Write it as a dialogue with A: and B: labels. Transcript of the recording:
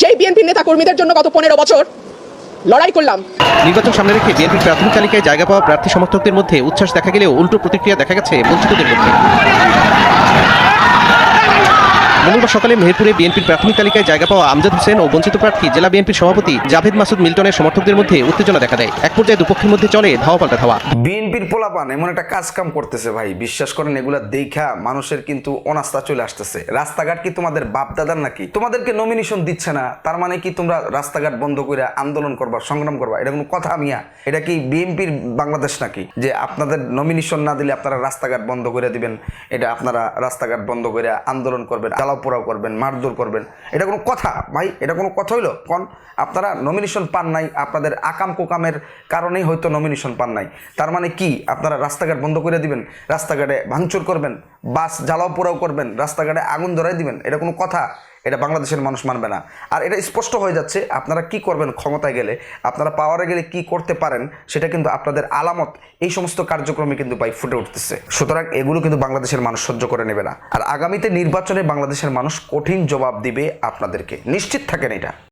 A: যেই বিএনপি নেতা কর্মীদের জন্য গত পনেরো বছর লড়াই করলাম।
B: নির্বাচন সামনে রেখে বিএনপির প্রাথমিক তালিকায় জায়গা পাওয়া প্রার্থী সমর্থকদের মধ্যে উচ্ছ্বাস দেখা গেলেও উল্টো প্রতিক্রিয়া দেখা গেছে বঞ্চিতদের মধ্যে। মঙ্গলবার সকালে মেহেরপুরে বিএনপির প্রাথমিক তালিকায় জায়গা পাওয়া আমজাদ হোসেন ও বঞ্চিত প্রার্থী জেলা বিএনপির সভাপতি জাভেদ মাসুদ মিল্টনের সমর্থকদের মধ্যে উত্তেজনা দেখা দেয়। এক পর্যায়ে দুপক্ষের মধ্যে চলে ধাওয়া পাল্টা ধাওয়া।
C: বিএনপির পোলাপান এমন একটা কাজ কাম করতেছে ভাই, বিশ্বাস করেন এগুলা দেখা মানুষের কিন্তু অনাস্থা চলে আসতেছে। রাস্তাঘাট কি তোমাদের বাপ দাদার নাকি? তোমাদেরকে নমিনেশন দিচ্ছে না, তার মানে কি তোমরা রাস্তাঘাট বন্ধ করে আন্দোলন করবা, সংগ্রাম করবা? এটা কোনো কথা মিয়া। এটা কি বিএনপির বাংলাদেশ নাকি? যে আপনাদের নমিনেশন না দিলে আপনারা রাস্তাঘাট বন্ধ করে দিবেন, এটা আপনারা রাস্তাঘাট বন্ধ করে আন্দোলন করবেন। পোড়াও করবেন, মারধর করবেন। এটা কোনো কথা, ভাই, এটা কোনো কথা হইল? কন? আপনারা নমিনেশন পান নাই, আপনাদের আকাম কোকামের কারণেই হয়তো নমিনেশন পান নাই। তার মানে কি? আপনারা রাস্তাঘাট বন্ধ করে দিবেন, রাস্তাঘাটে ভাঙচুর করবেন, বাস জ্বালাও পোড়াও করবেন, রাস্তাঘাটে আগুন ধরাই দিবেন, এটা কোনো কথা? এটা বাংলাদেশের মানুষ মানবে না। আর এটা স্পষ্ট হয়ে যাচ্ছে, আপনারা কি করবেন ক্ষমতায় গেলে, আপনারা পাওয়ারে গেলে কি করতে পারেন, সেটা কিন্তু আপনাদের আলামত। এই সমস্ত কার্যক্রমে কিন্তু ভাই ফুটে উঠতেছে। সুতরাং এগুলো কিন্তু বাংলাদেশের মানুষ সহ্য করে নেবে না। আর আগামীতে নির্বাচনে বাংলাদেশের মানুষ কঠিন জবাব দিবে আপনাদেরকে। নিশ্চিত থাকেন এটা।